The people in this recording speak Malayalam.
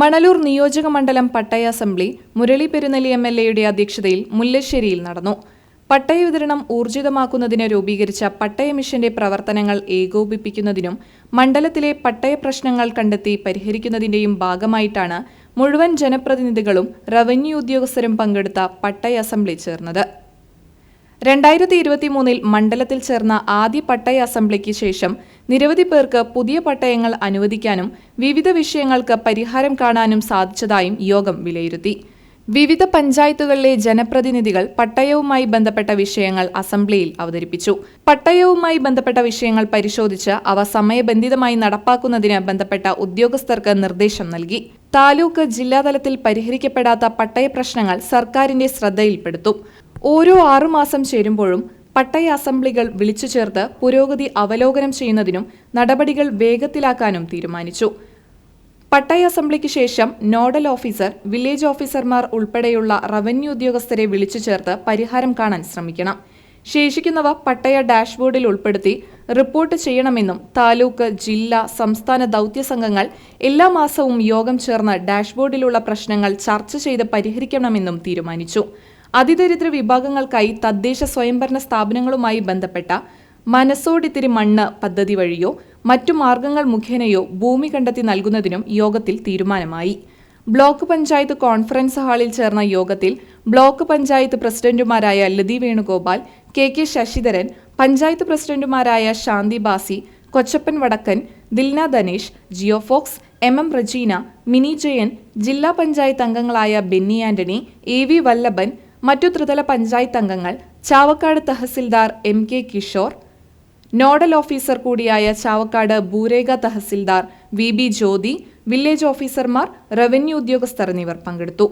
മണലൂർ നിയോജക മണ്ഡലം പട്ടയ assembly Murali Perunnali M L എയുടെ അധ്യക്ഷതയിൽ മുല്ലശ്ശേരിയിൽ നടന്നു. പട്ടയ വിതരണം ഊർജിതമാക്കുന്നതിന് രൂപീകരിച്ച പട്ടയ മിഷന്റെ പ്രവർത്തനങ്ങൾ ഏകോപിപ്പിക്കുന്നതിനും മണ്ഡലത്തിലെ പട്ടയ പ്രശ്നങ്ങൾ കണ്ടെത്തി പരിഹരിക്കുന്നതിന്റെയും ഭാഗമായിട്ടാണ് മുഴുവൻ ജനപ്രതിനിധികളും റവന്യൂ ഉദ്യോഗസ്ഥരും പങ്കെടുത്ത പട്ടയ അസംബ്ലി ചേർന്നത്. രണ്ടായിരത്തി ഇരുപത്തി മൂന്നിൽ മണ്ഡലത്തിൽ ചേർന്ന ആദ്യ പട്ടയ അസംബ്ലിക്ക് ശേഷം നിരവധി പേർക്ക് പുതിയ പട്ടയങ്ങൾ അനുവദിക്കാനും വിവിധ വിഷയങ്ങൾക്ക് പരിഹാരം കാണാനും സാധിച്ചതായും യോഗം വിലയിരുത്തി. വിവിധ പഞ്ചായത്തുകളിലെ ജനപ്രതിനിധികൾ പട്ടയവുമായി ബന്ധപ്പെട്ട വിഷയങ്ങൾ അസംബ്ലിയിൽ അവതരിപ്പിച്ചു. പട്ടയവുമായി ബന്ധപ്പെട്ട വിഷയങ്ങൾ പരിശോധിച്ച് അവ സമയബന്ധിതമായി നടപ്പാക്കുന്നതിന് ബന്ധപ്പെട്ട ഉദ്യോഗസ്ഥർക്ക് നിർദ്ദേശം നൽകി. താലൂക്ക് ജില്ലാതലത്തിൽ പരിഹരിക്കപ്പെടാത്ത പട്ടയ പ്രശ്നങ്ങൾ സർക്കാരിന്റെ ശ്രദ്ധയിൽപ്പെടുത്തും. ഓരോ ആറുമാസം ചേരുമ്പോഴും പട്ടയ അസംബ്ലികൾ വിളിച്ചു ചേർത്ത് പുരോഗതി അവലോകനം ചെയ്യുന്നതിനും നടപടികൾ വേഗത്തിലാക്കാനും തീരുമാനിച്ചു. പട്ടയ അസംബ്ലിക്ക് ശേഷം നോഡൽ ഓഫീസർ വില്ലേജ് ഓഫീസർമാർ ഉൾപ്പെടെയുള്ള റവന്യൂ ഉദ്യോഗസ്ഥരെ വിളിച്ചു ചേർത്ത് പരിഹാരം കാണാൻ ശ്രമിക്കണം. ശേഷിക്കുന്നവ പട്ടയ ഡാഷ്ബോർഡിൽ ഉൾപ്പെടുത്തി റിപ്പോർട്ട് ചെയ്യണമെന്നും താലൂക്ക് ജില്ല സംസ്ഥാന ദൗത്യ സംഘങ്ങൾ എല്ലാ മാസവും യോഗം ചേർന്ന് ഡാഷ്ബോർഡിലുള്ള പ്രശ്നങ്ങൾ ചർച്ച ചെയ്ത് പരിഹരിക്കണമെന്നും തീരുമാനിച്ചു. അതിദരിദ്ര വിഭാഗങ്ങൾക്കായി തദ്ദേശ സ്വയംഭരണ സ്ഥാപനങ്ങളുമായി ബന്ധപ്പെട്ട മനസ്സോടിത്തിരി മണ്ണ് പദ്ധതി വഴിയോ മറ്റു മാർഗങ്ങൾ മുഖേനയോ ഭൂമി കണ്ടെത്തി നൽകുന്നതിനും യോഗത്തിൽ തീരുമാനമായി. ബ്ലോക്ക് പഞ്ചായത്ത് കോൺഫറൻസ് ഹാളിൽ ചേർന്ന യോഗത്തിൽ ബ്ലോക്ക് പഞ്ചായത്ത് പ്രസിഡന്റുമാരായ ലതി വേണുഗോപാൽ കെ കെ ശശിധരൻ പഞ്ചായത്ത് പ്രസിഡന്റുമാരായ ശാന്തി ബാസി കൊച്ചപ്പൻ വടക്കൻ ദിൽന ധനേഷ് ജിയോഫോക്സ് എം എം റജീന മിനി ജയൻ ജില്ലാ പഞ്ചായത്ത് അംഗങ്ങളായ ബെന്നി ആന്റണി എ വി വല്ലഭൻ മറ്റു ത്രിതല പഞ്ചായത്ത് അംഗങ്ങൾ Chavakkad tahsildar M K Kishore nodal officer കൂടിയായ Chavakkad ഭൂരേഖ tahsildar V B Jyothi village ഓഫീസർമാർ റവന്യൂ ഉദ്യോഗസ്ഥർ എന്നിവർ പങ്കെടുത്തു.